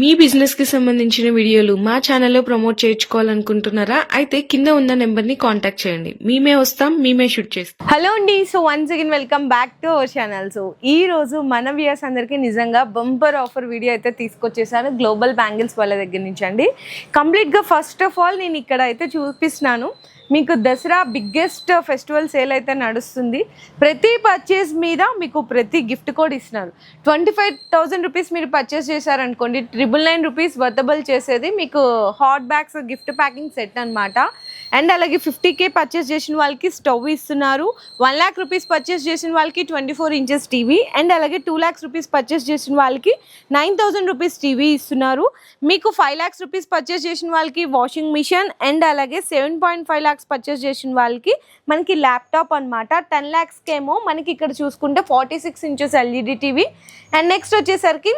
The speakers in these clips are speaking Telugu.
మీ బిజినెస్కి సంబంధించిన వీడియోలు మా ఛానల్లో ప్రమోట్ చేయించుకోవాలనుకుంటున్నారా? అయితే కింద ఉన్న నెంబర్ని కాంటాక్ట్ చేయండి. మేమే వస్తాం మేమే షూట్ చేస్తాం. హలో అండి. So once again welcome back to our channel so ఈ రోజు మన వ్యూస్ అందరికీ నిజంగా బంపర్ ఆఫర్ వీడియో అయితే తీసుకొచ్చేసాను గ్లోబల్ బ్యాంగిల్స్ వాళ్ళ దగ్గర నుంచి అండి. కంప్లీట్గా ఫస్ట్ ఆఫ్ ఆల్ నేను ఇక్కడ అయితే చూపిస్తున్నాను. మీకు దసరా బిగ్గెస్ట్ ఫెస్టివల్ సేల్ అయితే నడుస్తుంది. ప్రతి పర్చేస్ మీద మీకు ప్రతి గిఫ్ట్ కోడ్ ఇస్తున్నారు. ట్వంటీ ఫైవ్ థౌసండ్ రూపీస్ మీరు పర్చేస్ చేశారనుకోండి ట్రిపుల్ నైన్ రూపీస్ వర్తబుల్ చేసేది మీకు hot bags gift packing set అనమాట అండ్ అలాగే ఫిఫ్టీ కే పర్చేస్ చేసిన వాళ్ళకి స్టవ్ ఇస్తున్నారు. వన్ ల్యాక్ రూపీస్ పర్చేస్ చేసిన వాళ్ళకి twenty four inches TV and అలాగే టూ ల్యాక్స్ రూపీస్ పర్చేస్ చేసిన వాళ్ళకి నైన్ థౌసండ్ రూపీస్ టీవీ ఇస్తున్నారు. మీకు ఫైవ్ ల్యాక్స్ రూపీస్ పర్చేస్ చేసిన వాళ్ళకి వాషింగ్ మిషన్ అండ్ అలాగే seven point five lakhs purchase చేసిన వాళ్ళకి మనకి ల్యాప్టాప్ అనమాట టెన్ ల్యాక్స్కేమో మనకి ఇక్కడ చూసుకుంటే forty six inches LED TV and next వచ్చేసరికి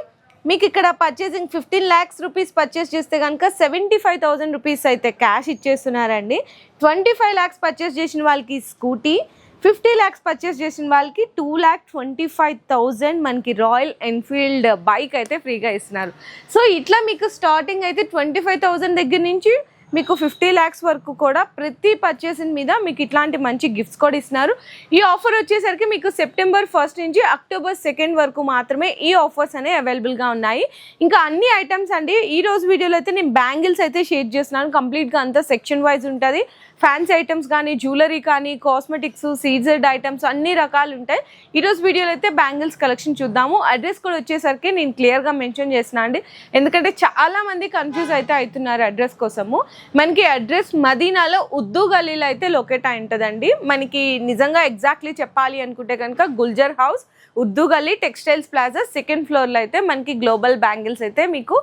మీకు ఇక్కడ purchasing fifteen lakhs rupees purchase చేస్తే కనుక సెవెంటీ ఫైవ్ థౌసండ్ రూపీస్ అయితే క్యాష్ ఇచ్చేస్తున్నారండి. ట్వంటీ ఫైవ్ ల్యాక్స్ పర్చేస్ చేసిన వాళ్ళకి స్కూటీ ఫిఫ్టీ ల్యాక్స్ పర్చేస్ చేసిన వాళ్ళకి two lakh twenty five thousand మనకి రాయల్ ఎన్ఫీల్డ్ బైక్ అయితే ఫ్రీగా ఇస్తున్నారు. సో ఇట్లా మీకు స్టార్టింగ్ అయితే ట్వంటీ ఫైవ్ థౌజండ్ దగ్గర నుంచి మీకు ఫిఫ్టీ ల్యాక్స్ వరకు కూడా ప్రతి పర్చేసింగ్ మీద మీకు ఇట్లాంటి మంచి గిఫ్ట్స్ కూడా ఇస్తున్నారు. ఈ ఆఫర్ వచ్చేసరికి మీకు సెప్టెంబర్ ఫస్ట్ నుంచి అక్టోబర్ సెకండ్ వరకు మాత్రమే ఈ ఆఫర్స్ అనేవి అవైలబుల్గా ఉన్నాయి. ఇంకా అన్ని ఐటమ్స్ అండి. ఈ రోజు వీడియోలో అయితే నేను బ్యాంగిల్స్ అయితే షేర్ చేస్తున్నాను. కంప్లీట్గా అంతా సెక్షన్ వైజ్ ఉంటుంది. ఫ్యాన్సీ ఐటమ్స్ కానీ జ్యువెలరీ కానీ కాస్మెటిక్స్ సీజర్డ్ ఐటమ్స్ అన్ని రకాలు ఉంటాయి. ఈరోజు వీడియోలో అయితే బ్యాంగిల్స్ కలెక్షన్ చూద్దాము. అడ్రస్ కూడా వచ్చేసరికి నేను క్లియర్గా మెన్షన్ చేసిన అండి. ఎందుకంటే చాలా మంది కన్ఫ్యూజ్ అయితే అవుతున్నారు అడ్రస్ కోసము. మనకి అడ్రస్ మదీనాలో ఉద్దు గలీలో అయితే లొకేట్ అయి ఉంటుందండి. మనకి నిజంగా ఎగ్జాక్ట్లీ చెప్పాలి అనుకుంటే కనుక Gulzar house Urdu Gali textiles plaza second ఫ్లోర్లో అయితే మనకి గ్లోబల్ బ్యాంగిల్స్ అయితే మీకు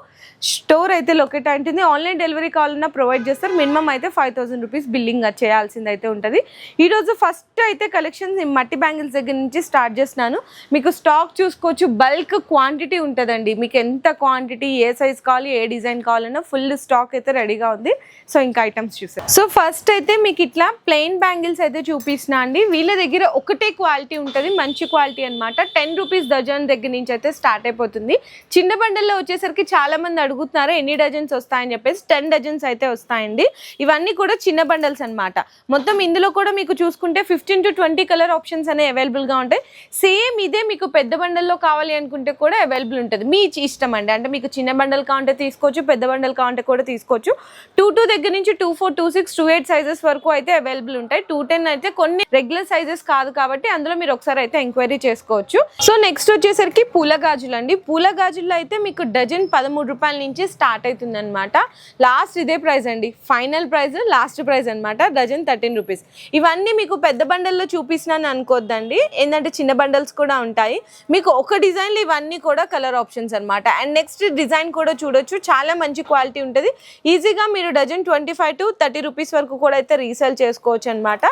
స్టోర్ అయితే లొకేట్ అయి ఉంటుంది. ఆన్లైన్ డెలివరీ కావాలన్నా ప్రొవైడ్ చేస్తారు. మినిమం అయితే ఫైవ్ థౌసండ్ రూపీస్ బిల్లింగ్ చేయాల్సింది అయితే ఉంటుంది. ఈరోజు ఫస్ట్ అయితే కలెక్షన్స్ మట్టి బ్యాంగిల్స్ దగ్గర నుంచి స్టార్ట్ చేస్తున్నాను. మీకు స్టాక్ చూసుకోవచ్చు. బల్క్ క్వాంటిటీ ఉంటుందండి. మీకు ఎంత క్వాంటిటీ ఏ సైజ్ కావాలి ఏ డిజైన్ కావాలన్నా ఫుల్ స్టాక్ అయితే రెడీగా ఉంది. సో ఇంకా ఐటమ్స్ చూసాం సో ఫస్ట్ అయితే మీకు ఇట్లా ప్లెయిన్ బ్యాంగిల్స్ అయితే చూపిస్తున్నా అండి. వీళ్ళ దగ్గర ఒకటే క్వాలిటీ ఉంటుంది. మంచి క్వాలిటీ అనమాట టెన్ రూపీస్ డజన్ దగ్గర నుంచి అయితే స్టార్ట్ అయిపోతుంది. చిన్న బండల్లో వచ్చేసరికి చాలా మంది అడుగుతున్నారు ఎన్ని డజన్స్ వస్తాయని చెప్పేసి. టెన్ డజన్స్ అయితే వస్తాయండి. ఇవన్నీ కూడా చిన్న బండల్స్ అన్నమాట. మొత్తం ఇందులో కూడా మీకు చూసుకుంటే fifteen to twenty colour options అనేవి అవైలబుల్గా గా ఉంటాయి. సేమ్ ఇదే మీకు పెద్ద బండల్లో కావాలి అనుకుంటే కూడా అవైలబుల్ ఉంటుంది. మీ ఇష్టం అండి. అంటే మీకు చిన్న బండల్ కావాలంటే తీసుకోవచ్చు పెద్ద బండల్ కావాలంటే కూడా తీసుకోవచ్చు. టూ టూ దగ్గర నుంచి two four two six two eight sizes వరకు అయితే అవైలబుల్ ఉంటాయి. టూ టెన్ అయితే కొన్ని రెగ్యులర్ సైజెస్ కాదు కాబట్టి అందులో మీరు ఒకసారి అయితే ఎంక్వైరీ చేసుకోవచ్చు. సో నెక్స్ట్ వచ్చేసరికి పూల గాజులు అండి పూల గాజుల్లో అయితే మీకు డజన్ పదమూడు రూపాయల నుంచి స్టార్ట్ అవుతుంది అనమాట లాస్ట్ ఇదే ప్రైస్ అండి. ఫైనల్ ప్రైస్ లాస్ట్ ప్రైస్ అన్నమాట. డజన్ థర్టీన్ రూపీస్ ఇవన్నీ మీకు పెద్ద బండల్లో చూపిస్తున్నాను అనుకోద్దండి. ఏంటంటే చిన్న బండల్స్ కూడా ఉంటాయి. మీకు ఒక డిజైన్లు ఇవన్నీ కూడా కలర్ ఆప్షన్స్ అనమాట అండ్ నెక్స్ట్ డిజైన్ కూడా చూడొచ్చు. చాలా మంచి క్వాలిటీ ఉంటుంది. ఈజీగా మీరు dozen twenty five to thirty rupees వరకు కూడా అయితే రీసేల్ చేసుకోవచ్చు అనమాట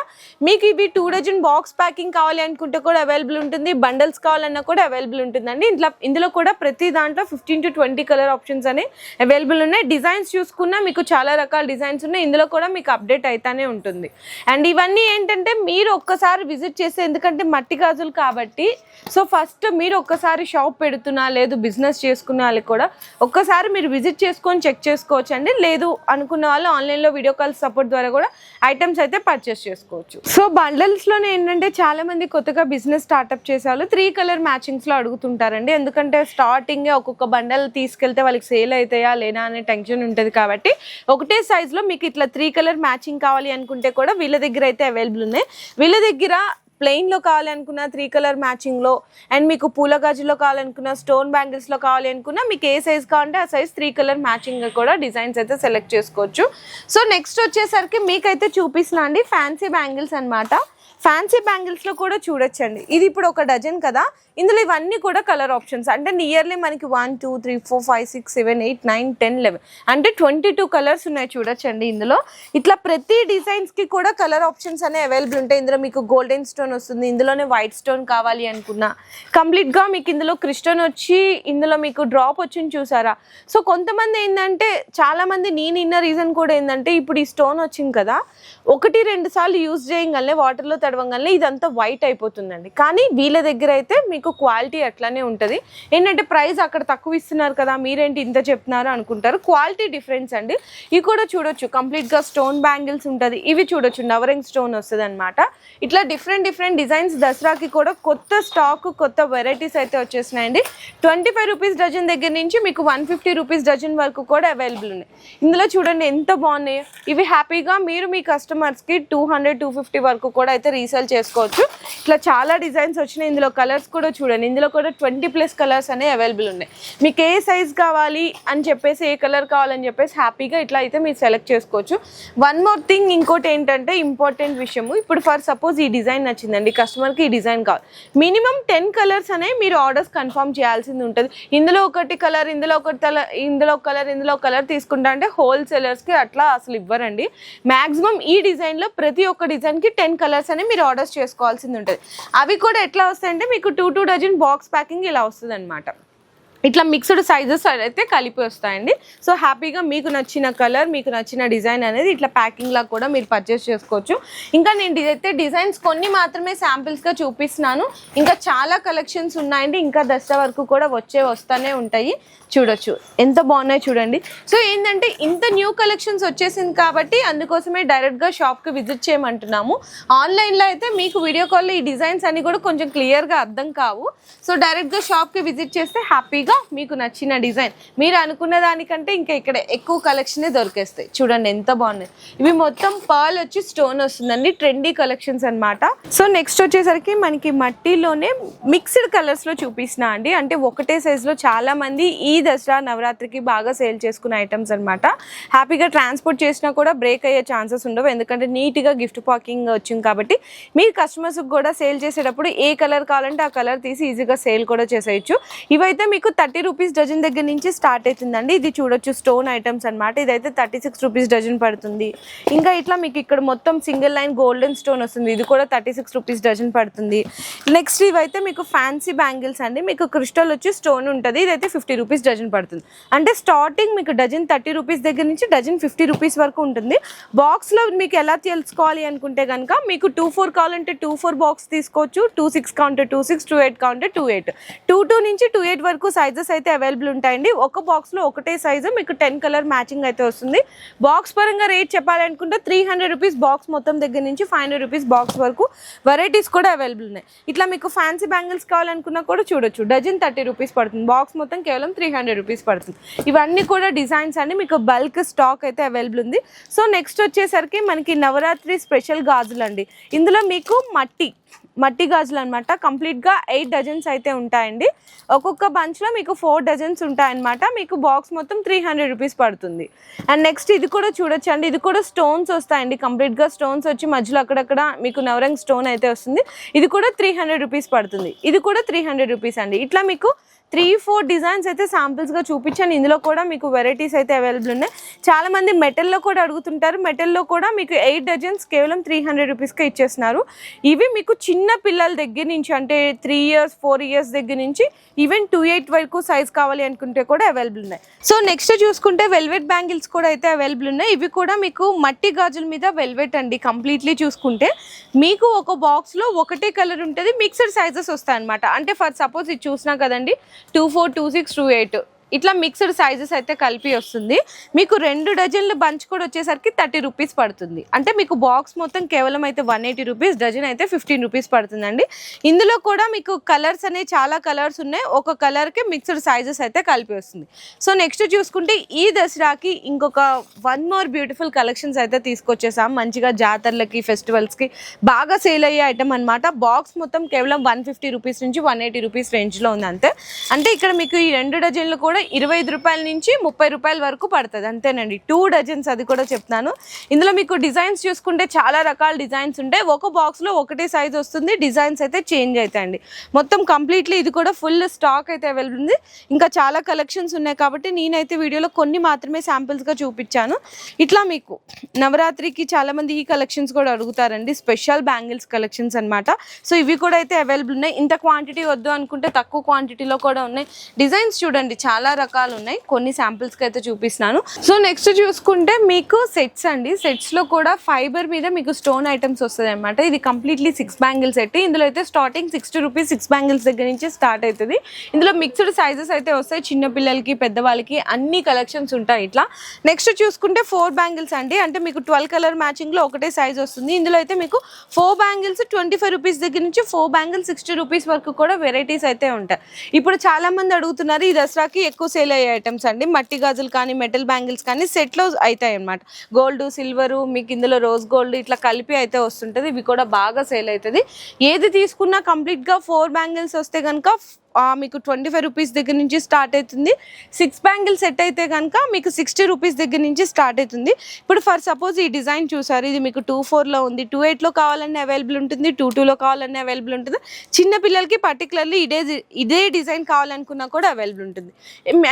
మీకు ఇవి టూ డజన్ బాక్స్ ప్యాకింగ్ కావాలి అనుకుంటే కూడా అవైలబుల్ ఉంటుంది. బండల్ మోడల్స్ కావాలన్నా కూడా అవైలబుల్ ఉంటుందండి. ఇంట్లో ఇందులో కూడా ప్రతి దాంట్లో fifteen to twenty colour options అనేవి అవైలబుల్ ఉన్నాయి. డిజైన్స్ చూసుకున్నా మీకు చాలా రకాల డిజైన్స్ ఉన్నాయి. ఇందులో కూడా మీకు అప్డేట్ అవుతానే ఉంటుంది. అండ్ ఇవన్నీ ఏంటంటే మీరు ఒక్కసారి విజిట్ చేస్తే ఎందుకంటే మట్టి గాజులు కాబట్టి సో ఫస్ట్ మీరు ఒక్కసారి షాప్ పెడుతున్నా లేదు బిజినెస్ చేసుకున్న వాళ్ళకి కూడా ఒక్కసారి మీరు విజిట్ చేసుకొని చెక్ చేసుకోవచ్చు అండి లేదు అనుకున్న వాళ్ళు ఆన్లైన్లో వీడియో కాల్ సపోర్ట్ ద్వారా కూడా ఐటమ్స్ అయితే పర్చేస్ చేసుకోవచ్చు. సో బండల్స్లోనే ఏంటంటే చాలామంది కొత్తగా బిజినెస్ స్టార్ట్అప్ చేసే వాళ్ళు త్రీ కలర్ మ్యాచింగ్స్లో అడుగుతుంటారండి. ఎందుకంటే స్టార్టింగే ఒక్కొక్క బండల్ తీసుకెళ్తే వాళ్ళకి సేల్ అవుతాయా లేనా అనే టెన్షన్ ఉంటుంది కాబట్టి ఒకటే సైజులో మీకు ఇట్లా త్రీ కలర్ మ్యాచింగ్ కావాలి అనుకుంటే కూడా వీళ్ళ దగ్గర అయితే అవైలబుల్ ఉన్నాయి. వీళ్ళ దగ్గర ప్లెయిన్లో కావాలి అనుకున్న త్రీ కలర్ మ్యాచింగ్లో అండ్ మీకు పూల గాజులో కావాలనుకున్న స్టోన్ బ్యాంగిల్స్లో కావాలి అనుకున్న మీకు ఏ సైజ్ కావాలంటే ఆ సైజ్ త్రీ కలర్ మ్యాచింగ్ కూడా డిజైన్స్ అయితే సెలెక్ట్ చేసుకోవచ్చు. సో నెక్స్ట్ వచ్చేసరికి మీకైతే చూపిస్తున్నా అండి ఫ్యాన్సీ బ్యాంగిల్స్ అనమాట ఫ్యాన్సీ బ్యాంగిల్స్లో కూడా చూడొచ్చండి. ఇది ఇప్పుడు ఒక డజన్ కదా. ఇందులో ఇవన్నీ కూడా కలర్ ఆప్షన్స్ అంటే నియర్లీ మనకి one two three four five six seven eight nine ten eleven అంటే ట్వంటీ టూ కలర్స్ ఉన్నాయి చూడొచ్చండి ఇందులో. ఇట్లా ప్రతి డిజైన్స్కి కూడా కలర్ ఆప్షన్స్ అనేవి అవైలబుల్ ఉంటాయి. ఇందులో మీకు గోల్డెన్ స్టోన్ వస్తుంది. ఇందులోనే వైట్ స్టోన్ కావాలి అనుకున్నా. కంప్లీట్గా మీకు ఇందులో క్రిస్టన్ వచ్చి ఇందులో మీకు డ్రాప్ వచ్చింది చూసారా? సో కొంతమంది ఏంటంటే చాలామంది నేను ఇన్న రీజన్ కూడా ఏంటంటే ఇప్పుడు ఈ స్టోన్ వచ్చింది కదా. ఒకటి రెండు సార్లు యూజ్ చేయగలనే వాటర్లో వాడవంగానే ఇదంతా వైట్ అయిపోతుందండి. కానీ వీళ్ళ దగ్గర అయితే మీకు క్వాలిటీ అట్లానే ఉంటుంది. ఏంటంటే ప్రైస్ అక్కడ తక్కువ ఇస్తున్నారు కదా మీరేంటి ఇంత చెప్తున్నారు అనుకుంటారు. క్వాలిటీ డిఫరెన్స్ అండి. ఇవి కూడా చూడొచ్చు. కంప్లీట్గా స్టోన్ బ్యాంగిల్స్ ఉంటుంది. ఇవి చూడొచ్చు. నవరింగ్ స్టోన్ వస్తుంది అనమాట ఇట్లా డిఫరెంట్ డిఫరెంట్ డిజైన్స్ దసరాకి కూడా కొత్త స్టాక్ కొత్త వెరైటీస్ అయితే వచ్చేసినాయండి. ట్వంటీ ఫైవ్ రూపీస్ డజన్ దగ్గర నుంచి మీకు వన్ ఫిఫ్టీ రూపీస్ డజన్ వరకు కూడా అవైలబుల్ ఉన్నాయి. ఇందులో చూడండి ఎంత బాగున్నాయి. ఇవి హ్యాపీగా మీరు మీ కస్టమర్స్కి టూ హండ్రెడ్ టూ ఫిఫ్టీ వరకు కూడా అయితే రీసేల్ చేసుకోవచ్చు. ఇట్లా చాలా డిజైన్స్ వచ్చినాయి. ఇందులో కలర్స్ కూడా చూడండి. ఇందులో కూడా ట్వంటీ ప్లస్ కలర్స్ అనేవి అవైలబుల్ ఉన్నాయి. మీకు ఏ సైజ్ కావాలి అని చెప్పేసి ఏ కలర్ కావాలని చెప్పేసి హ్యాపీగా ఇట్లా అయితే మీరు సెలెక్ట్ చేసుకోవచ్చు. వన్ మోర్ థింగ్ ఇంకోటి ఏంటంటే ఇంపార్టెంట్ విషయము. ఇప్పుడు ఫర్ సపోజ్ ఈ డిజైన్ నచ్చిందండి. కస్టమర్కి ఈ డిజైన్ కావాలి. మినిమం టెన్ కలర్స్ అనేవి మీరు ఆర్డర్స్ కన్ఫర్మ్ చేయాల్సింది ఉంటుంది. ఇందులో ఒకటి కలర్ ఇందులో ఒకటి కలర్ ఇందులో కలర్ ఇందులో కలర్ తీసుకుంటా అంటే హోల్సేలర్స్కి అట్లా అసలు ఇవ్వరండి. మ్యాక్సిమం ఈ డిజైన్లో ప్రతి ఒక్క డిజైన్కి టెన్ కలర్స్ అనేవి మీరు ఆర్డర్స్ చేసుకోవాల్సింది ఉంటుంది. అవి కూడా ఎట్లా వస్తాయంటే మీకు two two dozen box packing ఇలా వస్తుంది ఇట్లా మిక్స్డ్ సైజెస్ అయితే కలిపి వస్తాయండి. సో హ్యాపీగా మీకు నచ్చిన కలర్ మీకు నచ్చిన డిజైన్ అనేది ఇట్లా ప్యాకింగ్లా కూడా మీరు పర్చేస్ చేసుకోవచ్చు. ఇంకా నేను అయితే డిజైన్స్ కొన్ని మాత్రమే శాంపిల్స్గా చూపిస్తున్నాను. ఇంకా చాలా కలెక్షన్స్ ఉన్నాయండి. ఇంకా దసరా వరకు కూడా వచ్చే వస్తూనే ఉంటాయి. చూడొచ్చు. ఎంత బాగున్నాయి చూడండి. సో ఏంటంటే ఇంత న్యూ కలెక్షన్స్ వచ్చేసింది కాబట్టి అందుకోసమే డైరెక్ట్గా షాప్కి విజిట్ చేయమంటున్నాము. ఆన్లైన్లో అయితే మీకు వీడియో కాల్లో ఈ డిజైన్స్ అన్ని కూడా కొంచెం క్లియర్గా అర్థం కావు. సో డైరెక్ట్గా షాప్కి విజిట్ చేస్తే హ్యాపీగా మీకు నచ్చిన డిజైన్ మీరు అనుకున్న దానికంటే ఇంకా ఇక్కడ ఎక్కువ కలెక్షనే దొరికేస్తాయి. చూడండి ఎంత బాగున్నాయి. ఇవి మొత్తం పర్ల్ వచ్చి స్టోన్ వస్తుందండి. ట్రెండీ కలెక్షన్స్ అన్నమాట. సో నెక్స్ట్ వచ్చేసరికి మనకి మట్టిలోనే మిక్స్డ్ కలర్స్లో చూపిస్తున్నా అండి. అంటే ఒకటే సైజులో చాలా మంది ఈ దసరా నవరాత్రికి బాగా సేల్ చేసుకునే ఐటమ్స్ అన్నమాట. హ్యాపీగా ట్రాన్స్పోర్ట్ చేసినా కూడా బ్రేక్ అయ్యే ఛాన్సెస్ ఉండవు. ఎందుకంటే నీట్గా గిఫ్ట్ ప్యాకింగ్ వచ్చింది కాబట్టి మీ కస్టమర్స్కి కూడా సేల్ చేసేటప్పుడు ఏ కలర్ కావాలంటే ఆ కలర్ తీసి ఈజీగా సేల్ కూడా చేసేయచ్చు. ఇవైతే మీకు థర్టీ రూపీస్ డజన్ దగ్గర నుంచి స్టార్ట్ అవుతుందండి. ఇది చూడొచ్చు స్టోన్ ఐటమ్స్ అన్నమాట. ఇదైతే థర్టీ సిక్స్ రూపీస్ డజన్ పడుతుంది. ఇంకా ఇట్లా మీకు ఇక్కడ మొత్తం సింగిల్ లైన్ గోల్డెన్ స్టోన్ వస్తుంది. ఇది కూడా థర్టీ సిక్స్ రూపీస్ డజన్ పడుతుంది. నెక్స్ట్ ఇవైతే మీకు ఫ్యాన్సీ బ్యాంగిల్స్ అండి. మీకు క్రిస్టల్ వచ్చి స్టోన్ ఉంటుంది. ఇదైతే ఫిఫ్టీ రూపీస్ డజన్ పడుతుంది. అంటే స్టార్టింగ్ మీకు డజన్ థర్టీ రూపీస్ దగ్గర నుంచి డజన్ ఫిఫ్టీ రూపీస్ వరకు ఉంటుంది. బాక్స్లో మీకు ఎలా తెలుసుకోవాలి అనుకుంటే కనుక మీకు టూ ఫోర్ కావాలంటే టూ ఫోర్ బాక్స్ తీసుకోవచ్చు. టూ సిక్స్ కావాలంటే టూ సిక్స్ టూ ఎయిట్ కావాలంటే టూ ఎయిట్ టూ టూ నుంచి టూ ఎయిట్ వరకు సైజెస్ అయితే అవైలబుల్ ఉంటాయండి. ఒక బాక్స్లో ఒకటే సైజు మీకు టెన్ కలర్ మ్యాచింగ్ అయితే వస్తుంది. బాక్స్ పరంగా రేట్ చెప్పాలనుకుంటే త్రీ హండ్రెడ్ రూపీస్ బాక్స్ మొత్తం దగ్గర నుంచి ఫైవ్ హండ్రెడ్ రూపీస్ బాక్స్ వరకు వెరైటీస్ కూడా అవైలబుల్ ఉన్నాయి. ఇట్లా మీకు ఫ్యాన్సీ బ్యాంగిల్స్ కావాలనుకున్నా కూడా చూడొచ్చు. డజన్ థర్టీ రూపీస్ పడుతుంది. బాక్స్ మొత్తం కేవలం త్రీ హండ్రెడ్ రూపీస్ పడుతుంది. ఇవన్నీ కూడా డిజైన్స్ అండి. మీకు బల్క్ స్టాక్ అయితే అవైలబుల్ ఉంది. సో నెక్స్ట్ వచ్చేసరికి మనకి నవరాత్రి స్పెషల్ గాజులు అండి ఇందులో మీకు మట్టి మట్టి గాజులు అనమాట కంప్లీట్గా ఎయిట్ డజన్స్ అయితే ఉంటాయండి. ఒక్కొక్క బంచ్లో మీకు ఫోర్ డజన్స్ ఉంటాయన్నమాట. మీకు బాక్స్ మొత్తం త్రీ హండ్రెడ్ రూపీస్ పడుతుంది. అండ్ నెక్స్ట్ ఇది కూడా చూడొచ్చండి. ఇది కూడా స్టోన్స్ వస్తాయండి. కంప్లీట్గా స్టోన్స్ వచ్చి మధ్యలో అక్కడక్కడ మీకు నవరంగ్ స్టోన్ అయితే వస్తుంది. ఇది కూడా త్రీ హండ్రెడ్ రూపీస్ పడుతుంది. ఇది కూడా త్రీ హండ్రెడ్ రూపీస్ అండి. ఇట్లా మీకు త్రీ ఫోర్ డిజైన్స్ అయితే శాంపిల్స్గా చూపించాను. ఇందులో కూడా మీకు వెరైటీస్ అయితే అవైలబుల్ ఉన్నాయి. చాలామంది మెటల్లో కూడా అడుగుతుంటారు. మెటల్లో కూడా మీకు ఎయిట్ డజన్స్ కేవలం త్రీ హండ్రెడ్ రూపీస్కే ఇచ్చేస్తున్నారు. ఇవి మీకు చిన్న పిల్లల దగ్గర నుంచి అంటే త్రీ ఇయర్స్ ఫోర్ ఇయర్స్ దగ్గర నుంచి ఈవెన్ టూ ఎయిట్ వరకు సైజ్ కావాలి అనుకుంటే కూడా అవైలబుల్ ఉన్నాయి. సో నెక్స్ట్ చూసుకుంటే వెల్వెట్ బ్యాంగిల్స్ కూడా అయితే అవైలబుల్ ఉన్నాయి. ఇవి కూడా మీకు మట్టి గాజుల మీద వెల్వెట్ అండి. కంప్లీట్లీ చూసుకుంటే మీకు ఒక బాక్స్లో ఒకటే కలర్ ఉంటుంది. మిక్సర్ సైజెస్ వస్తాయి అనమాట అంటే ఫర్ సపోజ్ ఇది చూసినా కదండి two four two six two eight ఇట్లా మిక్స్డ్ సైజెస్ అయితే కలిపి వస్తుంది. మీకు రెండు డజన్లు బంచ్ కూడా వచ్చేసరికి థర్టీ రూపీస్ పడుతుంది. అంటే మీకు బాక్స్ మొత్తం కేవలం అయితే వన్ ఎయిటీ రూపీస్ డజన్ అయితే ఫిఫ్టీన్ రూపీస్ పడుతుందండి. ఇందులో కూడా మీకు కలర్స్ అనేవి చాలా కలర్స్ ఉన్నాయి. ఒక కలర్కి మిక్స్డ్ సైజెస్ అయితే కలిపి వస్తుంది. సో నెక్స్ట్ చూసుకుంటే ఈ దసరాకి ఇంకొక వన్ మోర్ బ్యూటిఫుల్ కలెక్షన్స్ అయితే తీసుకొచ్చేసాం. మంచిగా జాతరలకి ఫెస్టివల్స్కి బాగా సేల్ అయ్యే ఐటమ్ అనమాట బాక్స్ మొత్తం కేవలం వన్ ఫిఫ్టీ రూపీస్ నుంచి వన్ ఎయిటీ రూపీస్ రేంజ్లో ఉంది అంతే. అంటే ఇక్కడ మీకు ఈ రెండు డజన్లు కూడా ఇరవై ఐదు రూపాయల నుంచి ముప్పై రూపాయల వరకు పడుతుంది. అంతేనండి. టూ డజన్స్ అది కూడా చెప్తాను ఇందులో మీకు డిజైన్స్ చూసుకుంటే చాలా రకాల డిజైన్స్ ఉంటాయి ఒక బాక్స్లో ఒకటే సైజ్ వస్తుంది. డిజైన్స్ అయితే చేంజ్ అవుతాయండి మొత్తం కంప్లీట్లీ ఇది కూడా ఫుల్ స్టాక్ అయితే అవైలబుల్ ఉంది. ఇంకా చాలా కలెక్షన్స్ ఉన్నాయి కాబట్టి నేనైతే వీడియోలో కొన్ని మాత్రమే శాంపిల్స్గా చూపించాను. ఇట్లా మీకు నవరాత్రికి చాలామంది ఈ కలెక్షన్స్ కూడా అడుగుతారండి. స్పెషల్ బ్యాంగిల్స్ కలెక్షన్స్ అన్నమాట. సో ఇవి కూడా అయితే అవైలబుల్ ఉన్నాయి. ఇంత క్వాంటిటీ వద్దు అనుకుంటే తక్కువ క్వాంటిటీలో కూడా ఉన్నాయి. డిజైన్స్ చూడండి. చాలా చాలా రకాలు ఉన్నాయి కొన్ని శాంపిల్స్కి అయితే చూపిస్తున్నాను. సో నెక్స్ట్ చూసుకుంటే మీకు సెట్స్ అండి. సెట్స్లో కూడా ఫైబర్ మీద మీకు స్టోన్ ఐటమ్స్ వస్తుంది అనమాట ఇది కంప్లీట్లీ సిక్స్ బ్యాంగిల్ సెట్ ఇందులో అయితే starting sixty rupees six bangles దగ్గర నుంచి స్టార్ట్ అవుతుంది ఇందులో మిక్స్డ్ సైజెస్ అయితే వస్తాయి. చిన్నపిల్లలకి పెద్దవాళ్ళకి అన్ని కలెక్షన్స్ ఉంటాయి ఇట్లా. నెక్స్ట్ చూసుకుంటే ఫోర్ బ్యాంగిల్స్ అండి. అంటే మీకు ట్వెల్వ్ కలర్ మ్యాచింగ్లో ఒకటే సైజ్ వస్తుంది. ఇందులో అయితే మీకు four bangles twenty five rupees దగ్గర నుంచి ఫోర్ బ్యాంగిల్స్ సిక్స్టీ రూపీస్ వరకు కూడా వెరైటీస్ అయితే ఉంటాయి. ఇప్పుడు చాలా మంది అడుగుతున్నారు ఈ దసరాకి ఎక్కువ సేల్ అయ్యే ఐటమ్స్ అండి. మట్టి గాజులు కానీ మెటల్ బ్యాంగిల్స్ కానీ సెట్లో అవుతాయి అన్నమాట. గోల్డ్ సిల్వర్ మీకు ఇందులో రోజ్ గోల్డ్ ఇట్లా కలిపి అయితే వస్తుంటుంది. ఇవి కూడా బాగా సేల్ అవుతుంది ఏది తీసుకున్నా కంప్లీట్గా ఫోర్ బ్యాంగిల్స్ వస్తే కనుక మీకు ట్వంటీ ఫైవ్ రూపీస్ దగ్గర నుంచి స్టార్ట్ అవుతుంది. సిక్స్ బ్యాంగిల్ సెట్ అయితే కనుక మీకు సిక్స్టీ రూపీస్ దగ్గర నుంచి స్టార్ట్ అవుతుంది. ఇప్పుడు ఫర్ సపోజ్ ఈ డిజైన్ చూసారు ఇది మీకు టూ ఫోర్లో ఉంది. టూ ఎయిట్లో కావాలన్నా అవైలబుల్ ఉంటుంది టూ టూలో కావాలన్నా అవైలబుల్ ఉంటుంది. చిన్న పిల్లలకి పర్టికులర్లీ ఇదే ఇదే డిజైన్ కావాలనుకున్నా కూడా అవైలబుల్ ఉంటుంది.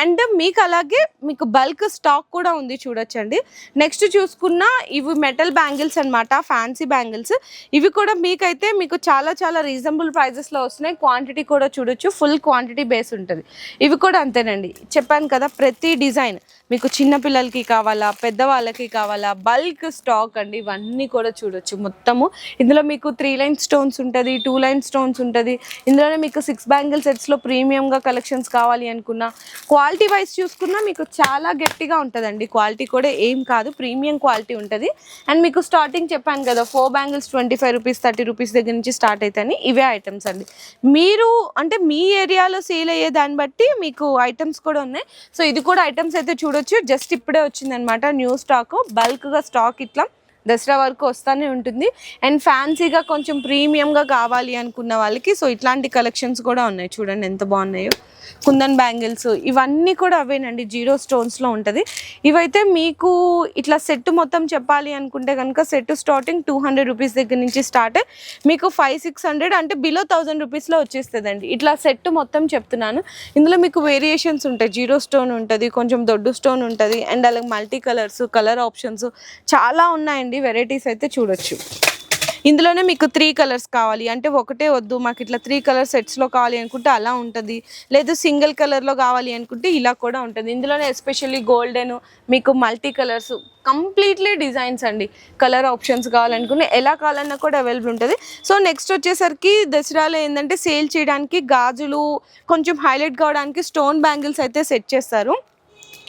అండ్ మీకు అలాగే మీకు బల్క్ స్టాక్ కూడా ఉంది చూడొచ్చండి. నెక్స్ట్ చూసుకున్న ఇవి మెటల్ బ్యాంగిల్స్ అనమాట ఫ్యాన్సీ బ్యాంగిల్స్ ఇవి కూడా మీకైతే మీకు చాలా చాలా రీజనబుల్ ప్రైజెస్లో వస్తున్నాయి. క్వాంటిటీ కూడా చూడొచ్చు. ఫుల్ క్వాంటిటీ బేస్ ఉంటుంది. ఇవి కూడా అంతేనండి. చెప్పాను కదా ప్రతి డిజైన్ మీకు చిన్న పిల్లలకి కావాలా పెద్దవాళ్ళకి కావాలా బల్క్ స్టాక్ అండి ఇవన్నీ కూడా చూడొచ్చు మొత్తము. ఇందులో మీకు త్రీ లైన్ స్టోన్స్ ఉంటుంది టూ లైన్ స్టోన్స్ ఉంటుంది. ఇందులోనే మీకు సిక్స్ బ్యాంగిల్ సెట్స్లో ప్రీమియంగా కలెక్షన్స్ కావాలి అనుకున్నా క్వాలిటీ వైజ్ చూసుకున్నా మీకు చాలా గట్టిగా ఉంటుందండి. క్వాలిటీ కూడా ఏం కాదు ప్రీమియం క్వాలిటీ ఉంటుంది. అండ్ మీకు స్టార్టింగ్ చెప్పాను కదా four bangles twenty five rupees thirty rupees దగ్గర నుంచి స్టార్ట్ అవుతాయని ఇవే ఐటమ్స్ అండి. మీరు అంటే మీ ఏరియాలో సేల్ అయ్యే దాన్ని బట్టి మీకు ఐటమ్స్ కూడా ఉన్నాయి. సో ఇది కూడా ఐటమ్స్ అయితే చూడొచ్చు. జస్ట్ ఇప్పుడే వచ్చిందనమాట న్యూ స్టాక్. బల్క్గా స్టాక్ ఇట్లా దసరా వరకు వస్తూనే ఉంటుంది. అండ్ ఫ్యాన్సీగా కొంచెం ప్రీమియంగా కావాలి అనుకున్న వాళ్ళకి సో ఇట్లాంటి కలెక్షన్స్ కూడా ఉన్నాయి. చూడండి ఎంత బాగున్నాయో. కుందన్ బ్యాంగిల్స్ ఇవన్నీ కూడా అవేనండి. జీరో స్టోన్స్లో ఉంటుంది. ఇవైతే మీకు ఇట్లా సెట్ మొత్తం చెప్పాలి అనుకుంటే కనుక set starting two hundred rupees దగ్గర నుంచి స్టార్ట్ మీకు ఫైవ్ సిక్స్ హండ్రెడ్ అంటే బిలో థౌజండ్ రూపీస్లో వచ్చేస్తుందండి. ఇట్లా సెట్ మొత్తం చెప్తున్నాను. ఇందులో మీకు వేరియేషన్స్ ఉంటాయి. జీరో స్టోన్ ఉంటుంది కొంచెం దొడ్డు స్టోన్ ఉంటుంది అండ్ అలాగే మల్టీ కలర్స్ కలర్ ఆప్షన్స్ చాలా ఉన్నాయండి. వెరైటీస్ అయితే చూడొచ్చు. ఇందులోనే మీకు త్రీ కలర్స్ కావాలి. అంటే ఒకటే వద్దు మాకు ఇట్లా త్రీ కలర్ సెట్స్లో కావాలి అనుకుంటే అలా ఉంటుంది. లేదు సింగిల్ కలర్లో కావాలి అనుకుంటే ఇలా కూడా ఉంటుంది. ఇందులోనే ఎస్పెషల్లీ గోల్డెన్ మీకు మల్టీ కలర్స్ కంప్లీట్లీ డిజైన్స్ అండి. కలర్ ఆప్షన్స్ కావాలనుకుని ఎలా కావాలన్నా కూడా అవైలబుల్ ఉంటుంది. సో నెక్స్ట్ వచ్చేసరికి దసరాలో ఏంటంటే సేల్ చేయడానికి గాజులు కొంచెం హైలైట్ కావడానికి స్టోన్ బ్యాంగిల్స్ అయితే సెట్ చేస్తారు.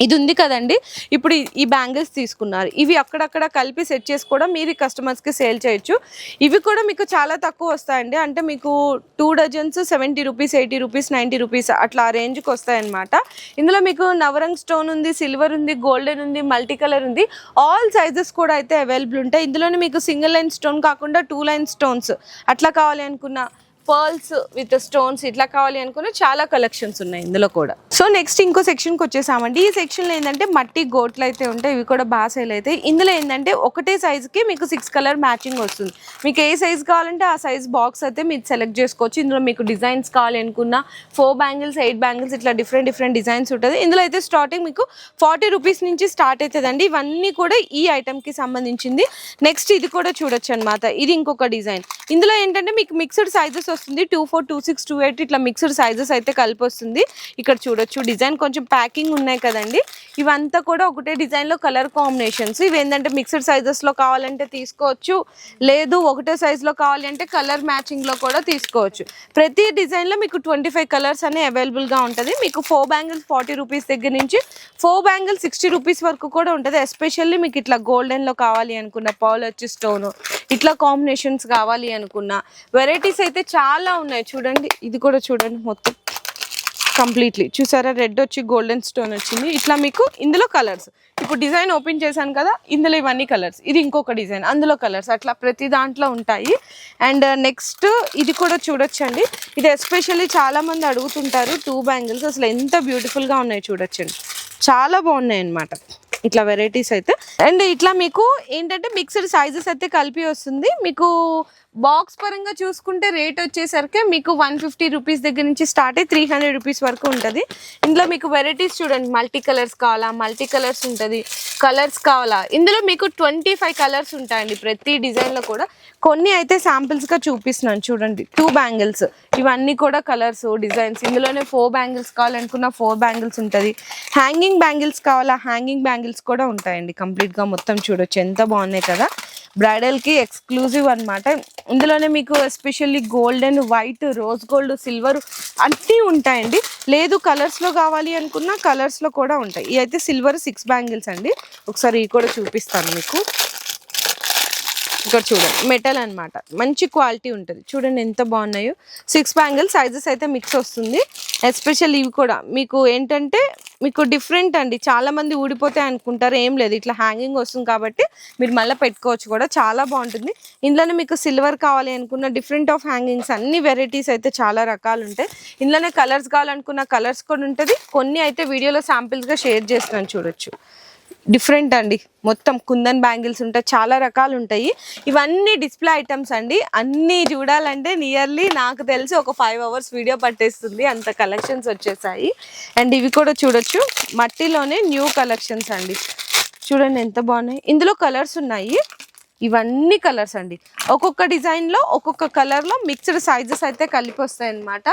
ఇది ఉంది కదండి. ఇప్పుడు ఈ- బ్యాంగిల్స్ తీసుకున్నారు. ఇవి అక్కడక్కడ కలిపి సెట్ చేసి కూడా మీరు కస్టమర్స్కి సేల్ చేయొచ్చు. ఇవి కూడా మీకు చాలా తక్కువ వస్తాయండి. అంటే మీకు two dozens seventy rupees eighty rupees ninety rupees అట్లా ఆ రేంజ్కి వస్తాయన్నమాట. ఇందులో మీకు నవరంగ్ స్టోన్ ఉంది సిల్వర్ ఉంది గోల్డెన్ ఉంది మల్టీ కలర్ ఉంది. ఆల్ సైజెస్ కూడా అయితే అవైలబుల్ ఉంటాయి. ఇందులోనే మీకు సింగిల్ లైన్ స్టోన్ కాకుండా టూ లైన్ స్టోన్స్ అట్లా కావాలి అనుకున్న పర్ల్స్ విత్ స్టోన్స్ ఇట్లా కావాలి అనుకున్న చాలా కలెక్షన్స్ ఉన్నాయి ఇందులో కూడా. సో నెక్స్ట్ ఇంకో సెక్షన్కి వచ్చేసామండి. ఈ సెక్షన్లో ఏంటంటే మట్టి గోట్లు అయితే ఉంటాయి ఇవి కూడా బాగా సేల్ అవుతాయి. ఇందులో ఏంటంటే ఒకటే సైజుకి మీకు సిక్స్ కలర్ మ్యాచింగ్ వస్తుంది. మీకు ఏ సైజ్ కావాలంటే ఆ సైజ్ బాక్స్ అయితే మీరు సెలెక్ట్ చేసుకోవచ్చు. ఇందులో మీకు డిజైన్స్ కావాలి అనుకున్న ఫోర్ బ్యాంగిల్స్ ఎయిట్ బ్యాంగిల్స్ ఇట్లా డిఫరెంట్ డిఫరెంట్ డిజైన్స్ ఉంటుంది. ఇందులో అయితే స్టార్టింగ్ మీకు ఫార్టీ రూపీస్ నుంచి స్టార్ట్ అవుతుందండి. ఇవన్నీ కూడా ఈ ఐటెంకి సంబంధించింది. నెక్స్ట్ ఇది కూడా చూడొచ్చు అనమాట ఇది ఇంకొక డిజైన్ ఇందులో ఏంటంటే మీకు మిక్స్డ్ సైజెస్ వస్తుంది. Two four two six two eight ఇట్లా మిక్స్డ్ సైజెస్ అయితే కలిపి వస్తుంది ఇక్కడ చూడొచ్చు డిజైన్ కొంచెం ప్యాకింగ్ ఉన్నాయి కదండి. ఇవంతా కూడా ఒకటే డిజైన్లో కలర్ కాంబినేషన్స్ ఇవి ఏంటంటే మిక్స్డ్ సైజెస్లో కావాలంటే తీసుకోవచ్చు. లేదు ఒకటే సైజులో కావాలి అంటే కలర్ మ్యాచింగ్లో కూడా తీసుకోవచ్చు. ప్రతి డిజైన్లో మీకు ట్వంటీ ఫైవ్ కలర్స్ అనేవి అవైలబుల్గా ఉంటుంది. మీకు ఫోర్ బ్యాంగిల్స్ ఫార్టీ రూపీస్ దగ్గర నుంచి ఫోర్ బ్యాంగిల్ సిక్స్టీ రూపీస్ వరకు కూడా ఉంటుంది. ఎస్పెషల్లీ మీకు ఇట్లా గోల్డెన్లో కావాలి అనుకున్న పాల్ వచ్చి స్టోన్ ఇట్లా కాంబినేషన్స్ కావాలి అనుకున్న వెరైటీస్ అయితే చాలా చాలా ఉన్నాయి. చూడండి ఇది కూడా చూడండి మొత్తం కంప్లీట్లీ. చూసారా? రెడ్ వచ్చి గోల్డెన్ స్టోన్ వచ్చింది. ఇట్లా మీకు ఇందులో కలర్స్ ఇప్పుడు డిజైన్ ఓపెన్ చేశాను కదా ఇందులో ఇవన్నీ కలర్స్ ఇది ఇంకొక డిజైన్ అందులో కలర్స్ అట్లా ప్రతి దాంట్లో ఉంటాయి. అండ్ నెక్స్ట్ uh, ఇది కూడా చూడొచ్చండి. ఇది ఎస్పెషల్లీ చాలామంది అడుగుతుంటారు టూ బ్యాంగిల్స్ అసలు ఎంత బ్యూటిఫుల్గా ఉన్నాయి చూడొచ్చండి. చాలా బాగున్నాయి అన్నమాట. ఇట్లా వెరైటీస్ అయితే. అండ్ ఇట్లా మీకు ఏంటంటే మిక్స్డ్ సైజెస్ అయితే కలిపి వస్తుంది. మీకు బాక్స్ పరంగా చూసుకుంటే రేట్ వచ్చేసరికి మీకు వన్ ఫిఫ్టీ రూపీస్ దగ్గర నుంచి స్టార్ట్ అయ్యి త్రీ హండ్రెడ్ రూపీస్ వరకు ఉంటుంది. ఇందులో మీకు వెరైటీస్ చూడండి. మల్టీ కలర్స్ కావాలా? మల్టీ కలర్స్ ఉంటుంది. కలర్స్ కావాలా? ఇందులో మీకు ట్వంటీ ఫైవ్ కలర్స్ ఉంటాయండి ప్రతి డిజైన్లో కూడా. కొన్ని అయితే శాంపిల్స్గా చూపిస్తున్నాను చూడండి. టూ బ్యాంగిల్స్ ఇవన్నీ కూడా కలర్స్ డిజైన్స్. ఇందులోనే ఫోర్ బ్యాంగిల్స్ కావాలనుకున్న ఫోర్ బ్యాంగిల్స్ ఉంటుంది. హ్యాంగింగ్ బ్యాంగిల్స్ కావాలా? హ్యాంగింగ్ బ్యాంగిల్స్ కూడా ఉంటాయండి. కంప్లీట్గా మొత్తం చూడొచ్చు. ఎంత బాగున్నాయి కదా? బ్రైడల్కి ఎక్స్క్లూజివ్ అనమాట ఇందులోనే మీకు especially golden white rose gold silver అన్నీ ఉంటాయండి. లేదు కలర్స్లో కావాలి అనుకున్న కలర్స్లో కూడా ఉంటాయి. ఇవి అయితే సిల్వర్ సిక్స్ బ్యాంగిల్స్ అండి. ఒకసారి ఇవి కూడా చూపిస్తాను మీకు. ఇక్కడ చూడండి. మెటల్ అన్నమాట. మంచి క్వాలిటీ ఉంటుంది. చూడండి ఎంత బాగున్నాయో. సిక్స్ బ్యాంగిల్ సైజెస్ అయితే మిక్స్ వస్తుంది. ఎస్పెషల్ ఇవి కూడా. మీకు ఏంటంటే మీకు డిఫరెంట్ అండి. చాలా మంది ఊడిపోతాయి అనుకుంటారు ఏం లేదు. ఇట్లా హ్యాంగింగ్ వస్తుంది కాబట్టి మీరు మళ్ళీ పెట్టుకోవచ్చు కూడా. చాలా బాగుంటుంది. ఇందులోనే మీకు సిల్వర్ కావాలి అనుకున్న డిఫరెంట్ ఆఫ్ హ్యాంగింగ్స్ అన్ని వెరైటీస్ అయితే చాలా రకాలు ఉంటాయి. ఇందులోనే కలర్స్ కావాలనుకున్న కలర్స్ కూడా ఉంటుంది. కొన్ని అయితే వీడియోలో శాంపిల్స్గా షేర్ చేస్తున్నాను చూడొచ్చు. డిఫరెంట్ అండి. మొత్తం కుందన్ బ్యాంగిల్స్ ఉంటాయి చాలా రకాలు ఉంటాయి. ఇవన్నీ డిస్ప్లే ఐటమ్స్ అండి. అన్నీ చూడాలంటే నియర్లీ నాకు తెలిసి ఒక ఫైవ్ అవర్స్ వీడియో పట్టేస్తుంది. అంత కలెక్షన్స్ వచ్చేసాయి. అండ్ ఇవి కూడా చూడొచ్చు. మట్టిలోనే న్యూ కలెక్షన్స్ అండి. చూడండి ఎంత బాగున్నాయి. ఇందులో కలర్స్ ఉన్నాయి. ఇవన్నీ కలర్స్ అండి. ఒక్కొక్క డిజైన్లో ఒక్కొక్క కలర్లో మిక్స్డ్ సైజెస్ అయితే కలిపి వస్తాయి అన్నమాట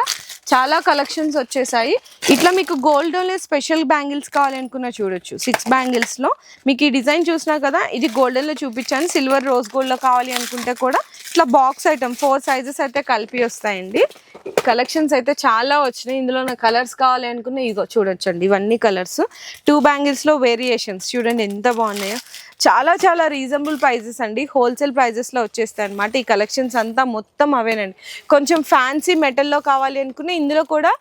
చాలా కలెక్షన్స్ వచ్చేసాయి. ఇట్లా మీకు గోల్డ్లోనే స్పెషల్ బ్యాంగిల్స్ కావాలనుకున్న చూడొచ్చు. సిక్స్ బ్యాంగిల్స్లో మీకు ఈ డిజైన్ చూసినా కదా ఇది గోల్డెన్లో చూపించాను. సిల్వర్ రోజ్ గోల్డ్లో కావాలి అనుకుంటే కూడా ఇట్లా బాక్స్ ఐటమ్ ఫోర్ సైజెస్ అయితే కలిపి వస్తాయండి. కలెక్షన్స్ అయితే చాలా వచ్చినాయి. ఇందులో నా కలర్స్ కావాలి అనుకున్న ఇగో చూడొచ్చండి. ఇవన్నీ కలర్స్ టూ బ్యాంగిల్స్లో వేరియేషన్స్ చూడండి ఎంత బాగున్నాయో. చాలా చాలా రీజనబుల్ ప్రైజెస్ అండి. హోల్సేల్ ప్రైజెస్లో వచ్చేస్తాయి అనమాట ఈ కలెక్షన్స్ అంతా మొత్తం అవేనండి. కొంచెం ఫ్యాన్సీ మెటల్లో కావాలి అనుకునే ఇందులో కూడా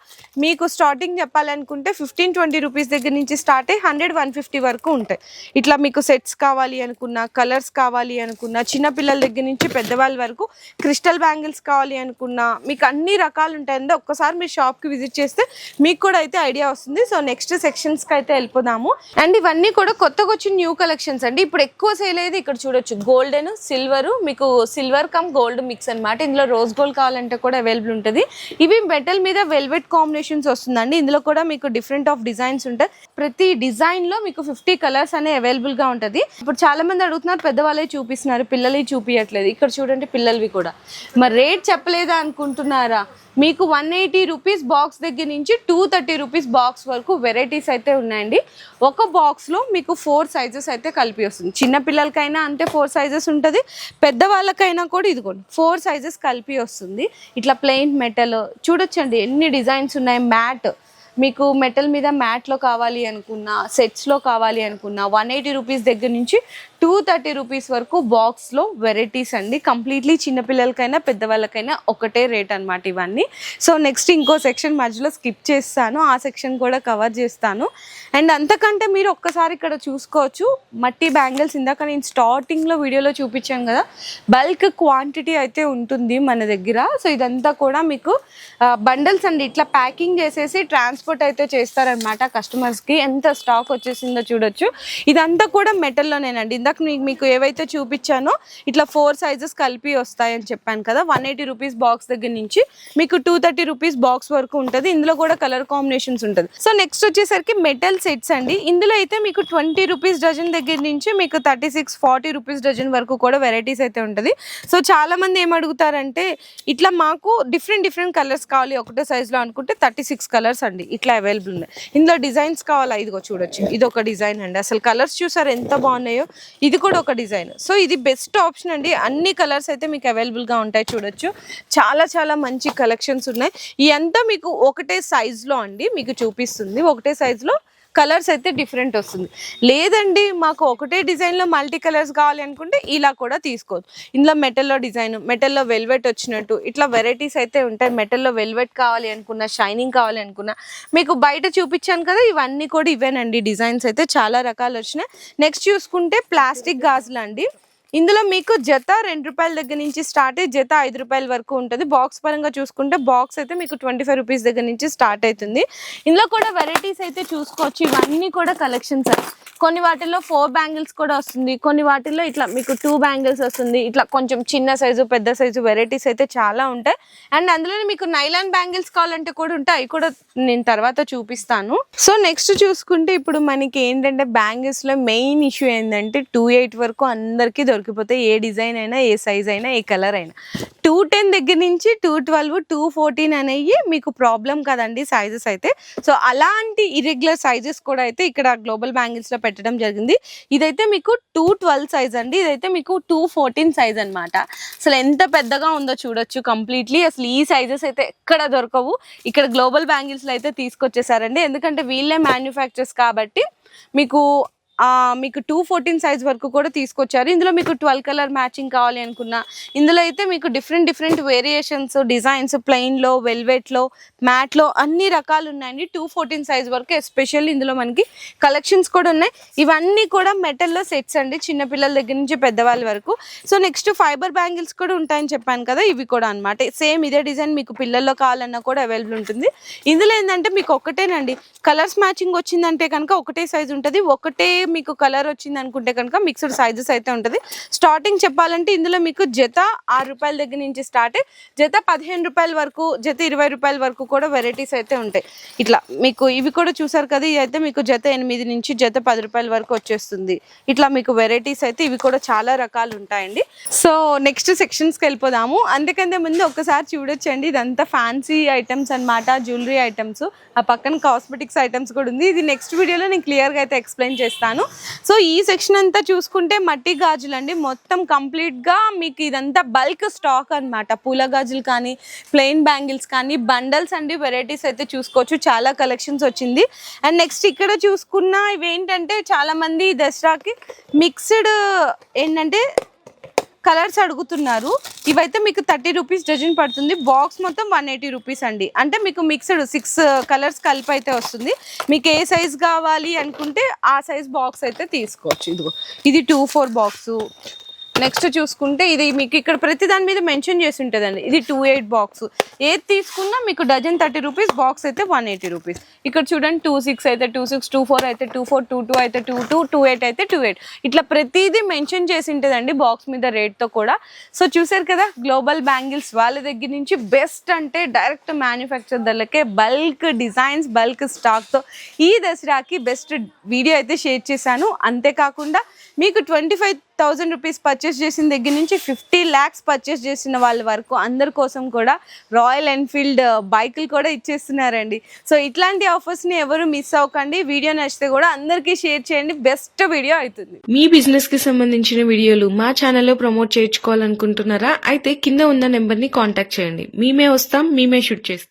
మీకు స్టార్టింగ్ చెప్పాలనుకుంటే ఫిఫ్టీన్ ట్వంటీ రూపీస్ దగ్గర నుంచి స్టార్ట్ అయ్యి హండ్రెడ్ వన్ ఫిఫ్టీ వరకు ఉంటాయి. ఇట్లా మీకు సెట్స్ కావాలి అనుకున్నా కలర్స్ కావాలి అనుకున్నా చిన్నపిల్లల దగ్గర నుంచి పెద్దవాళ్ళ వరకు క్రిస్టల్ బ్యాంగిల్స్ కావాలి అనుకున్నా మీకు అన్ని రకాలు ఉంటాయండి. ఒక్కసారి మీరు షాప్కి విజిట్ చేస్తే మీకు కూడా అయితే ఐడియా వస్తుంది. సో నెక్స్ట్ సెక్షన్స్కి అయితే వెళ్ళిపోదాము. అండ్ ఇవన్నీ కూడా కొత్తగా వచ్చిన న్యూ కలెక్షన్స్ అండి. ఇప్పుడు ఎక్కువ సేల్ అయ్యేది ఇక్కడ చూడొచ్చు. గోల్డెన్ సిల్వర్ మీకు సిల్వర్ కమ్ గోల్డ్ మిక్స్ అన్నమాట. ఇందులో రోజ్ గోల్డ్ కావాలంటే కూడా అవైలబుల్ ఉంటుంది. ఇవి మెటల్ మీద వెల్వెట్ కాంబినేషన్స్ వస్తుందండి. ఇందులో కూడా మీకు డిఫరెంట్ ఆఫ్ డిజైన్స్ ఉంటాయి. ప్రతి డిజైన్లో మీకు ఫిఫ్టీ కలర్స్ అనే అవైలబుల్గా ఉంటుంది. ఇప్పుడు చాలా మంది అడుగుతున్నారు పెద్దవాళ్ళే చూపిస్తున్నారు పిల్లలే చూపించట్లేదు ఇక్కడ చూడండి పిల్లలవి కూడా. మరి రేట్ చెప్పలేదా అనుకుంటున్నారా? మీకు వన్ ఎయిటీ రూపీస్ బాక్స్ దగ్గర నుంచి టూ థర్టీ రూపీస్ బాక్స్ వరకు వెరైటీస్ అయితే ఉన్నాయండి. ఒక బాక్స్లో మీకు ఫోర్ సైజెస్ అయితే కలిపి వస్తుంది. చిన్నపిల్లలకైనా అంటే అంతే ఫోర్ సైజెస్ ఉంటుంది. పెద్దవాళ్ళకైనా కూడా ఇదిగోండి ఫోర్ సైజెస్ కలిపి వస్తుంది. ఇట్లా ప్లెయిన్ మెటల్ చూడొచ్చండి ఎన్ని డిజైన్స్ ఉన్నాయి. మ్యాట్ మీకు మెటల్ మీద మ్యాట్లో కావాలి అనుకున్నా సెట్స్లో కావాలి అనుకున్నా వన్ ఎయిటీ రూపీస్ దగ్గర నుంచి టూ థర్టీ రూపీస్ వరకు బాక్స్లో వెరైటీస్ అండి. కంప్లీట్లీ చిన్నపిల్లలకైనా పెద్దవాళ్ళకైనా ఒకటే రేట్ అనమాట ఇవన్నీ. సో నెక్స్ట్ ఇంకో సెక్షన్ మధ్యలో స్కిప్ చేస్తాను. ఆ సెక్షన్ కూడా కవర్ చేస్తాను. అండ్ అంతకంటే మీరు ఒక్కసారి ఇక్కడ చూసుకోవచ్చు. మట్టి బ్యాంగిల్స్ ఇందాక నేను స్టార్టింగ్లో వీడియోలో చూపించాను కదా. బల్క్ క్వాంటిటీ అయితే ఉంటుంది మన దగ్గర. సో ఇదంతా కూడా మీకు బండల్స్ అండి ఇట్లా ప్యాకింగ్ చేసేసి ట్రాన్స్పోర్ట్ అయితే చేస్తారనమాట కస్టమర్స్కి. ఎంత స్టాక్ వచ్చేసిందో చూడొచ్చు. ఇదంతా కూడా మెటల్లోనేనండి ఇందాక ఇందాక మీకు ఏవైతే చూపించానో ఇట్లా ఫోర్ సైజెస్ కలిపి వస్తాయని చెప్పాను కదా వన్ ఎయిటీ రూపీస్ బాక్స్ దగ్గర నుంచి మీకు టూ థర్టీ రూపీస్ బాక్స్ వరకు ఉంటుంది. ఇందులో కూడా కలర్ కాంబినేషన్స్ ఉంటుంది. సో నెక్స్ట్ వచ్చేసరికి మెటల్ సెట్స్ అండి. ఇందులో అయితే మీకు ట్వంటీ రూపీస్ డజన్ దగ్గర నుంచి మీకు thirty six forty rupees dozen వరకు కూడా వెరైటీస్ అయితే ఉంటుంది. సో చాలా మంది ఏం అడుగుతారంటే ఇట్లా మాకు డిఫరెంట్ డిఫరెంట్ కలర్స్ కావాలి. ఒకటే సైజులో అనుకుంటే థర్టీ సిక్స్ కలర్స్ అండి. ఇట్లా అవైలబుల్ ఉన్నాయి. ఇందులో డిజైన్స్ కావాలా? ఇదిగో చూడొచ్చు. ఇది ఒక డిజైన్ అండి. అసలు కలర్స్ చూసారు ఎంత బాగున్నాయో? ఇది కూడా ఒక డిజైన్. సో ఇది బెస్ట్ ఆప్షన్ అండి. అన్ని కలర్స్ అయితే మీకు అవైలబుల్గా ఉంటాయి చూడొచ్చు. చాలా చాలా మంచి కలెక్షన్స్ ఉన్నాయి. ఇదంతా మీకు ఒకటే సైజులో అండి మీకు చూపిస్తుంది. ఒకటే సైజులో కలర్స్ అయితే డిఫరెంట్ వస్తుంది. లేదండి మాకు ఒకటే డిజైన్లో మల్టీ కలర్స్ కావాలి అనుకుంటే ఇలా కూడా తీసుకోవచ్చు. ఇందులో మెటల్లో డిజైన్ మెటల్లో వెల్వెట్ వచ్చినట్టు ఇట్లా వెరైటీస్ అయితే ఉంటాయి. మెటల్లో వెల్వెట్ కావాలి అనుకున్నా షైనింగ్ కావాలి అనుకున్నా మీకు బయట చూపించాను కదా ఇవన్నీ కూడా ఇవేనండి. డిజైన్స్ అయితే చాలా రకాలు వచ్చినాయి. నెక్స్ట్ చూసుకుంటే ప్లాస్టిక్ గాజులు అండి. ఇందులో మీకు జత రెండు రూపాయల దగ్గర నుంచి స్టార్ట్ అయ్యి జత ఐదు రూపాయల వరకు ఉంటుంది. బాక్స్ పరంగా చూసుకుంటే బాక్స్ అయితే మీకు ట్వంటీ ఫైవ్ రూపీస్ దగ్గర నుంచి స్టార్ట్ అవుతుంది. ఇందులో కూడా వెరైటీస్ అయితే చూసుకోవచ్చు. ఇవన్నీ కూడా కలెక్షన్స్ కొన్ని వాటిల్లో ఫోర్ బ్యాంగిల్స్ కూడా వస్తుంది. కొన్ని వాటిల్లో ఇట్లా మీకు టూ బ్యాంగిల్స్ వస్తుంది. ఇట్లా కొంచెం చిన్న సైజు పెద్ద సైజు వెరైటీస్ అయితే చాలా ఉంటాయి. అండ్ అందులోనే మీకు నైలాన్ బ్యాంగిల్స్ కావాలంటే కూడా ఉంటాయి. అవి కూడా నేను తర్వాత చూపిస్తాను. సో నెక్స్ట్ చూసుకుంటే ఇప్పుడు మనకి ఏంటంటే బ్యాంగిల్స్లో మెయిన్ ఇష్యూ ఏంటంటే టూ ఎయిట్ వరకు అందరికీ దొరికిపోతాయి ఏ డిజైన్ అయినా ఏ సైజ్ అయినా ఏ కలర్ అయినా. టూ టెన్ దగ్గర నుంచి టూ ట్వెల్వ్ టూ ఫోర్టీన్ అనేవి మీకు ప్రాబ్లం కదండి సైజెస్ అయితే. సో అలాంటి ఇరెగ్యులర్ సైజెస్ కూడా అయితే ఇక్కడ గ్లోబల్ బ్యాంగిల్స్లో పెట్టడం జరిగింది. ఇదైతే మీకు టూ ట్వెల్వ్ సైజ్ అండి. ఇదైతే మీకు టూ ఫోర్టీన్ సైజ్ అనమాట అసలు ఎంత పెద్దగా ఉందో చూడొచ్చు కంప్లీట్లీ అసలు ఈ సైజెస్ అయితే ఎక్కడ దొరకవు. ఇక్కడ గ్లోబల్ బ్యాంగిల్స్లో అయితే తీసుకొచ్చేసారండి. ఎందుకంటే వీళ్ళే మ్యానుఫ్యాక్చర్స్ కాబట్టి మీకు మీకు టూ ఫోర్టీన్ సైజ్ వరకు కూడా తీసుకొచ్చారు. ఇందులో మీకు ట్వెల్వ్ కలర్ మ్యాచింగ్ కావాలి అనుకున్నా. ఇందులో అయితే మీకు డిఫరెంట్ డిఫరెంట్ వేరియేషన్స్ డిజైన్స్ ప్లెయిన్లో వెల్వెట్లో మ్యాట్లో అన్ని రకాలు ఉన్నాయండి. టూ ఫోర్టీన్ సైజ్ వరకు ఎస్పెషల్లీ ఇందులో మనకి కలెక్షన్స్ కూడా ఉన్నాయి. ఇవన్నీ కూడా మెటల్లో సెట్స్ అండి చిన్నపిల్లల దగ్గర నుంచి పెద్దవాళ్ళ వరకు. సో నెక్స్ట్ ఫైబర్ బ్యాంగిల్స్ కూడా ఉంటాయని చెప్పాను కదా ఇవి కూడా అనమాట సేమ్ ఇదే డిజైన్ మీకు పిల్లల్లో కావాలన్నా కూడా అవైలబుల్ ఉంటుంది. ఇందులో ఏంటంటే మీకు ఒకటేనండి. కలర్స్ మ్యాచింగ్ వచ్చిందంటే కనుక ఒకటే సైజ్ ఉంటుంది. ఒకటే మీకు కలర్ వచ్చింది అనుకుంటే కనుక మిక్స్డ్ సైజెస్ అయితే ఉంటుంది. స్టార్టింగ్ చెప్పాలంటే ఇందులో మీకు జత ఆరు రూపాయల దగ్గర నుంచి స్టార్ట్ జత పదిహేను రూపాయల వరకు జత ఇరవై రూపాయల వరకు కూడా వెరైటీస్ అయితే ఉంటాయి. ఇట్లా మీకు ఇవి కూడా చూసారు కదా ఇది అయితే మీకు జత ఎనిమిది నుంచి జత పది రూపాయల వరకు వచ్చేస్తుంది. ఇట్లా మీకు వెరైటీస్ అయితే ఇవి కూడా చాలా రకాలు ఉంటాయండి. సో నెక్స్ట్ సెక్షన్స్కి వెళ్ళిపోదాము. అందుకంటే ముందు ఒకసారి చూడొచ్చండి ఇదంతా ఫ్యాన్సీ ఐటమ్స్ అన్నమాట జ్యువెలరీ ఐటమ్స్ ఆ పక్కన కాస్మెటిక్స్ ఐటమ్స్ కూడా ఉంది. ఇది నెక్స్ట్ వీడియోలో నేను క్లియర్గా అయితే ఎక్స్ప్లెయిన్ చేస్తాను. సో ఈ సెక్షన్ అంతా చూసుకుంటే మట్టి గాజులు అండి మొత్తం కంప్లీట్గా మీకు ఇదంతా బల్క్ స్టాక్ అన్నమాట. పూల గాజులు కానీ ప్లెయిన్ బ్యాంగిల్స్ కానీ బండల్స్ అండి వెరైటీస్ అయితే చూసుకోవచ్చు. చాలా కలెక్షన్స్ వచ్చింది. అండ్ నెక్స్ట్ ఇక్కడ చూసుకున్న ఇవేంటంటే చాలామంది దసరాకి మిక్స్డ్ ఏంటంటే కలర్స్ అడుగుతున్నారు. ఇవైతే మీకు థర్టీ రూపీస్ డజన్ పడుతుంది. బాక్స్ మొత్తం వన్ ఎయిటీ రూపీస్ అండి. అంటే మీకు మిక్స్డ్ సిక్స్ uh, కలర్స్ కలిపి అయితే వస్తుంది. మీకు ఏ సైజ్ కావాలి అనుకుంటే ఆ సైజ్ బాక్స్ అయితే తీసుకోవచ్చు. ఇదిగో ఇది టూ ఫోర్ బాక్సు. నెక్స్ట్ చూసుకుంటే ఇది మీకు ఇక్కడ ప్రతి దాని మీద మెన్షన్ చేసి ఉంటుందండి. ఇది టూ ఎయిట్ బాక్స్ ఏది తీసుకున్నా మీకు డజన్ థర్టీ రూపీస్ బాక్స్ అయితే వన్ ఎయిటీ రూపీస్ ఇక్కడ చూడండి టూ సిక్స్ అయితే టూ సిక్స్ టూ ఫోర్ అయితే టూ ఫోర్ టూ టూ అయితే టూ టూ టూ ఎయిట్ అయితే టూ ఎయిట్ ఇట్లా ప్రతిదీ మెన్షన్ చేసి ఉంటుందండి బాక్స్ మీద రేట్తో కూడా. సో చూసారు కదా గ్లోబల్ బ్యాంగిల్స్ వాళ్ళ దగ్గర నుంచి బెస్ట్ అంటే డైరెక్ట్ మ్యానుఫ్యాక్చర్ ధరలకే బల్క్ డిజైన్స్ బల్క్ స్టాక్తో ఈ దసరాకి బెస్ట్ వీడియో అయితే షేర్ చేశాను. అంతేకాకుండా మీకు twenty five thousand rupees purchase చేసిన దగ్గర నుంచి ఫిఫ్టీ ల్యాక్స్ పర్చేస్ చేసిన వాళ్ళ వరకు అందరి కోసం కూడా రాయల్ ఎన్ఫీల్డ్ బైకులు కూడా ఇచ్చేస్తున్నారండి. సో ఇట్లాంటి ఆఫర్స్ని ఎవరు మిస్ అవ్వకండి. వీడియో నచ్చితే కూడా అందరికీ షేర్ చేయండి. బెస్ట్ వీడియో అవుతుంది. మీ బిజినెస్కి సంబంధించిన వీడియోలు మా ఛానల్లో ప్రమోట్ చేయించుకోవాలనుకుంటున్నారా? అయితే కింద ఉన్న నెంబర్ని కాంటాక్ట్ చేయండి. మేమే వస్తాం మేమే షూట్ చేస్తాం.